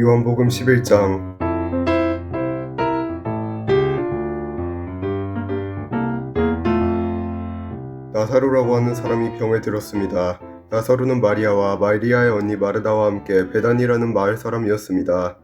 요한복음 11장 나사로라고 하는 사람이 병에 들었습니다. 나사로는 마리아와 마리아의 언니 마르다와 함께 베단이라는 마을 사람이었습니다.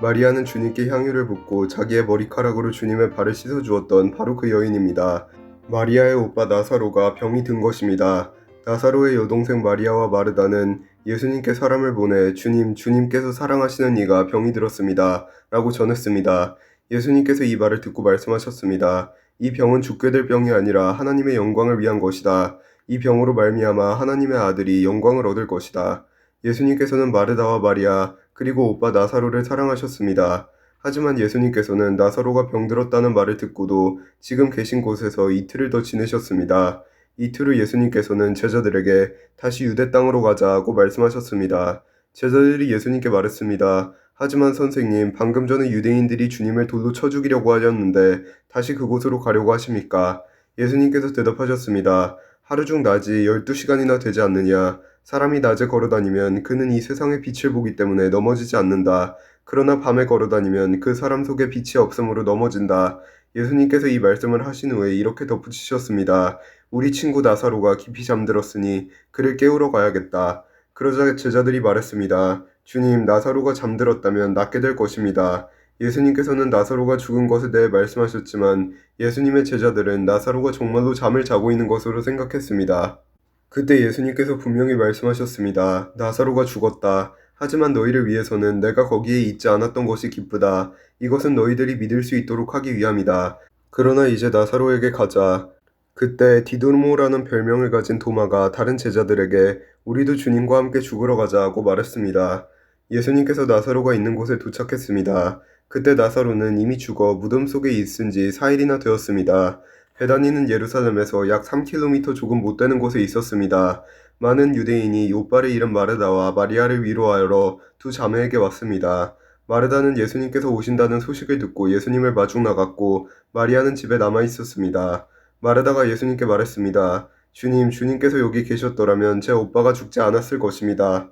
마리아는 주님께 향유를 붓고 자기의 머리카락으로 주님의 발을 씻어 주었던 바로 그 여인입니다. 마리아의 오빠 나사로가 병이 든 것입니다. 나사로의 여동생 마리아와 마르다는 예수님께 사람을 보내 주님, 주님께서 사랑하시는 이가 병이 들었습니다. 라고 전했습니다. 예수님께서 이 말을 듣고 말씀하셨습니다. 이 병은 죽게 될 병이 아니라 하나님의 영광을 위한 것이다. 이 병으로 말미암아 하나님의 아들이 영광을 얻을 것이다. 예수님께서는 마르다와 마리아 그리고 오빠 나사로를 사랑하셨습니다. 하지만 예수님께서는 나사로가 병들었다는 말을 듣고도 지금 계신 곳에서 이틀을 더 지내셨습니다. 이틀 후 예수님께서는 제자들에게 다시 유대 땅으로 가자고 말씀하셨습니다. 제자들이 예수님께 말했습니다. 하지만 선생님, 방금 전에 유대인들이 주님을 돌로 쳐 죽이려고 하셨는데 다시 그곳으로 가려고 하십니까? 예수님께서 대답하셨습니다. 하루 중 낮이 12시간이나 되지 않느냐? 사람이 낮에 걸어 다니면 그는 이 세상의 빛을 보기 때문에 넘어지지 않는다. 그러나 밤에 걸어 다니면 그 사람 속에 빛이 없으므로 넘어진다. 예수님께서 이 말씀을 하신 후에 이렇게 덧붙이셨습니다. 우리 친구 나사로가 깊이 잠들었으니 그를 깨우러 가야겠다. 그러자 제자들이 말했습니다. 주님, 나사로가 잠들었다면 낫게 될 것입니다. 예수님께서는 나사로가 죽은 것에 대해 말씀하셨지만 예수님의 제자들은 나사로가 정말로 잠을 자고 있는 것으로 생각했습니다. 그때 예수님께서 분명히 말씀하셨습니다. 나사로가 죽었다. 하지만 너희를 위해서는 내가 거기에 있지 않았던 것이 기쁘다. 이것은 너희들이 믿을 수 있도록 하기 위함이다. 그러나 이제 나사로에게 가자. 그때 디도모라는 별명을 가진 도마가 다른 제자들에게 우리도 주님과 함께 죽으러 가자고 말했습니다. 예수님께서 나사로가 있는 곳에 도착했습니다. 그때 나사로는 이미 죽어 무덤 속에 있은 지 4일이나 되었습니다. 베다니는 예루살렘에서 약 3km 조금 못 되는 곳에 있었습니다. 많은 유대인이 요빠의 이름 마르다와 마리아를 위로하러 두 자매에게 왔습니다. 마르다는 예수님께서 오신다는 소식을 듣고 예수님을 마중 나갔고 마리아는 집에 남아 있었습니다. 마르다가 예수님께 말했습니다. 주님, 주님께서 여기 계셨더라면 제 오빠가 죽지 않았을 것입니다.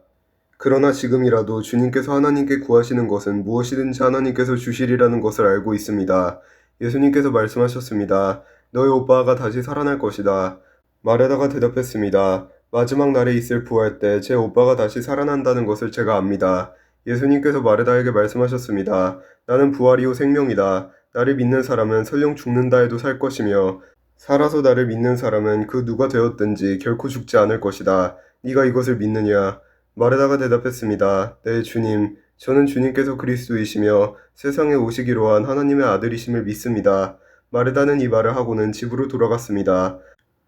그러나 지금이라도 주님께서 하나님께 구하시는 것은 무엇이든지 하나님께서 주시리라는 것을 알고 있습니다. 예수님께서 말씀하셨습니다. 너의 오빠가 다시 살아날 것이다. 마르다가 대답했습니다. 마지막 날에 있을 부활 때 제 오빠가 다시 살아난다는 것을 제가 압니다. 예수님께서 마르다에게 말씀하셨습니다. 나는 부활이요 생명이다. 나를 믿는 사람은 설령 죽는다 해도 살 것이며 살아서 나를 믿는 사람은 그 누가 되었든지 결코 죽지 않을 것이다. 네가 이것을 믿느냐? 마르다가 대답했습니다. 네, 주님. 저는 주님께서 그리스도이시며 세상에 오시기로 한 하나님의 아들이심을 믿습니다. 마르다는 이 말을 하고는 집으로 돌아갔습니다.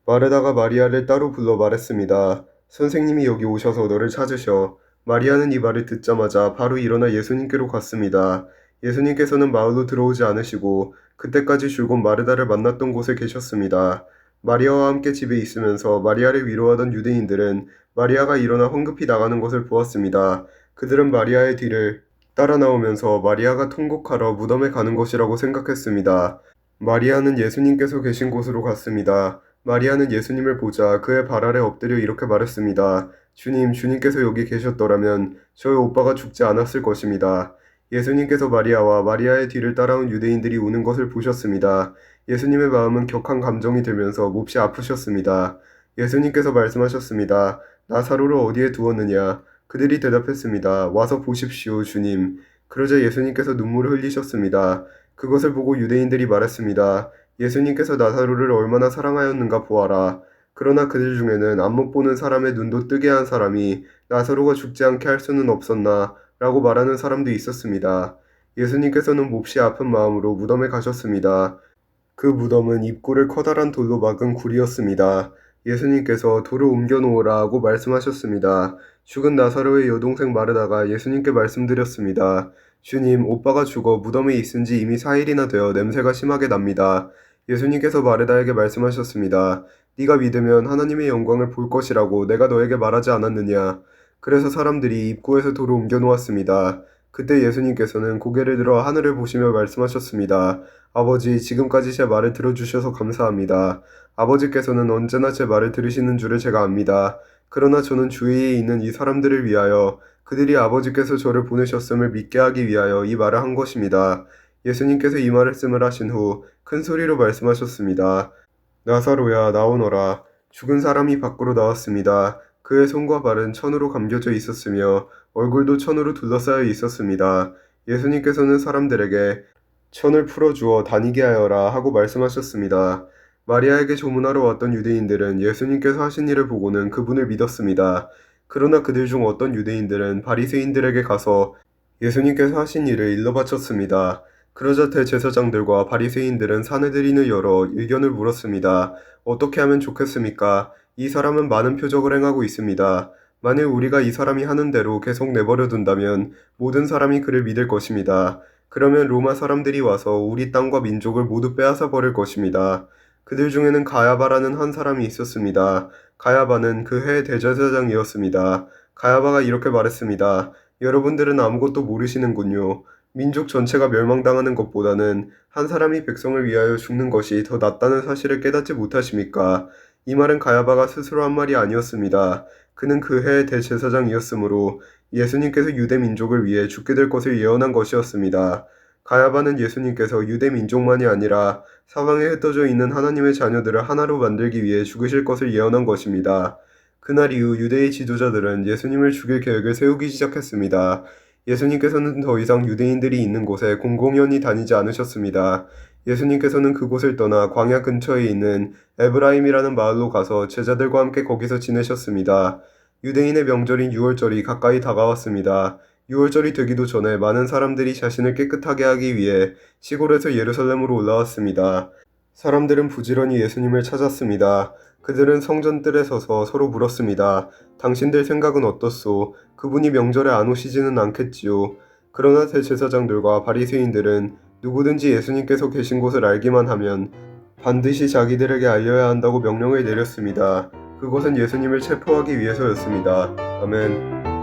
마르다가 마리아를 따로 불러 말했습니다. 선생님이 여기 오셔서 너를 찾으셔. 마리아는 이 말을 듣자마자 바로 일어나 예수님께로 갔습니다. 예수님께서는 마을로 들어오지 않으시고 그때까지 줄곧 마르다를 만났던 곳에 계셨습니다. 마리아와 함께 집에 있으면서 마리아를 위로하던 유대인들은 마리아가 일어나 황급히 나가는 것을 보았습니다. 그들은 마리아의 뒤를 따라 나오면서 마리아가 통곡하러 무덤에 가는 것이라고 생각했습니다. 마리아는 예수님께서 계신 곳으로 갔습니다. 마리아는 예수님을 보자 그의 발 아래 엎드려 이렇게 말했습니다. 주님, 주님께서 여기 계셨더라면 저희 오빠가 죽지 않았을 것입니다. 예수님께서 마리아와 마리아의 뒤를 따라온 유대인들이 우는 것을 보셨습니다. 예수님의 마음은 격한 감정이 들면서 몹시 아프셨습니다. 예수님께서 말씀하셨습니다. 나사로를 어디에 두었느냐? 그들이 대답했습니다. 와서 보십시오, 주님. 그러자 예수님께서 눈물을 흘리셨습니다. 그것을 보고 유대인들이 말했습니다. 예수님께서 나사로를 얼마나 사랑하였는가 보아라. 그러나 그들 중에는 안목 보는 사람의 눈도 뜨게 한 사람이 나사로가 죽지 않게 할 수는 없었나 라고 말하는 사람도 있었습니다. 예수님께서는 몹시 아픈 마음으로 무덤에 가셨습니다. 그 무덤은 입구를 커다란 돌로 막은 굴이었습니다. 예수님께서 돌을 옮겨 놓으라고 말씀하셨습니다. 죽은 나사로의 여동생 마르다가 예수님께 말씀드렸습니다. 주님, 오빠가 죽어 무덤에 있은 지 이미 4일이나 되어 냄새가 심하게 납니다. 예수님께서 마르다에게 말씀하셨습니다. 네가 믿으면 하나님의 영광을 볼 것이라고 내가 너에게 말하지 않았느냐. 그래서 사람들이 입구에서 돌을 옮겨 놓았습니다. 그때 예수님께서는 고개를 들어 하늘을 보시며 말씀하셨습니다. 아버지, 지금까지 제 말을 들어주셔서 감사합니다. 아버지께서는 언제나 제 말을 들으시는 줄을 제가 압니다. 그러나 저는 주위에 있는 이 사람들을 위하여 그들이 아버지께서 저를 보내셨음을 믿게 하기 위하여 이 말을 한 것입니다. 예수님께서 이 말씀을 하신 후 큰 소리로 말씀하셨습니다. 나사로야 나오너라. 죽은 사람이 밖으로 나왔습니다. 그의 손과 발은 천으로 감겨져 있었으며 얼굴도 천으로 둘러싸여 있었습니다. 예수님께서는 사람들에게 천을 풀어주어 다니게 하여라 하고 말씀하셨습니다. 마리아에게 조문하러 왔던 유대인들은 예수님께서 하신 일을 보고는 그분을 믿었습니다. 그러나 그들 중 어떤 유대인들은 바리새인들에게 가서 예수님께서 하신 일을 일러 바쳤습니다. 그러자 대제사장들과 바리새인들은 사내들인을 열어 의견을 물었습니다. 어떻게 하면 좋겠습니까? 이 사람은 많은 표적을 행하고 있습니다. 만일 우리가 이 사람이 하는 대로 계속 내버려 둔다면 모든 사람이 그를 믿을 것입니다. 그러면 로마 사람들이 와서 우리 땅과 민족을 모두 빼앗아 버릴 것입니다. 그들 중에는 가야바라는 한 사람이 있었습니다. 가야바는 그 해의 대제사장이었습니다. 가야바가 이렇게 말했습니다. 여러분들은 아무것도 모르시는군요. 민족 전체가 멸망당하는 것보다는 한 사람이 백성을 위하여 죽는 것이 더 낫다는 사실을 깨닫지 못하십니까? 이 말은 가야바가 스스로 한 말이 아니었습니다. 그는 그 해의 대제사장이었으므로 예수님께서 유대 민족을 위해 죽게 될 것을 예언한 것이었습니다. 가야바는 예수님께서 유대 민족만이 아니라 사방에 흩어져 있는 하나님의 자녀들을 하나로 만들기 위해 죽으실 것을 예언한 것입니다. 그날 이후 유대의 지도자들은 예수님을 죽일 계획을 세우기 시작했습니다. 예수님께서는 더 이상 유대인들이 있는 곳에 공공연히 다니지 않으셨습니다. 예수님께서는 그곳을 떠나 광야 근처에 있는 에브라임이라는 마을로 가서 제자들과 함께 거기서 지내셨습니다. 유대인의 명절인 유월절이 가까이 다가왔습니다. 유월절이 되기도 전에 많은 사람들이 자신을 깨끗하게 하기 위해 시골에서 예루살렘으로 올라왔습니다. 사람들은 부지런히 예수님을 찾았습니다. 그들은 성전뜰에 서서 서로 물었습니다. 당신들 생각은 어떻소? 그분이 명절에 안 오시지는 않겠지요. 그러나 대제사장들과 바리새인들은 누구든지 예수님께서 계신 곳을 알기만 하면 반드시 자기들에게 알려야 한다고 명령을 내렸습니다. 그것은 예수님을 체포하기 위해서였습니다. 아멘.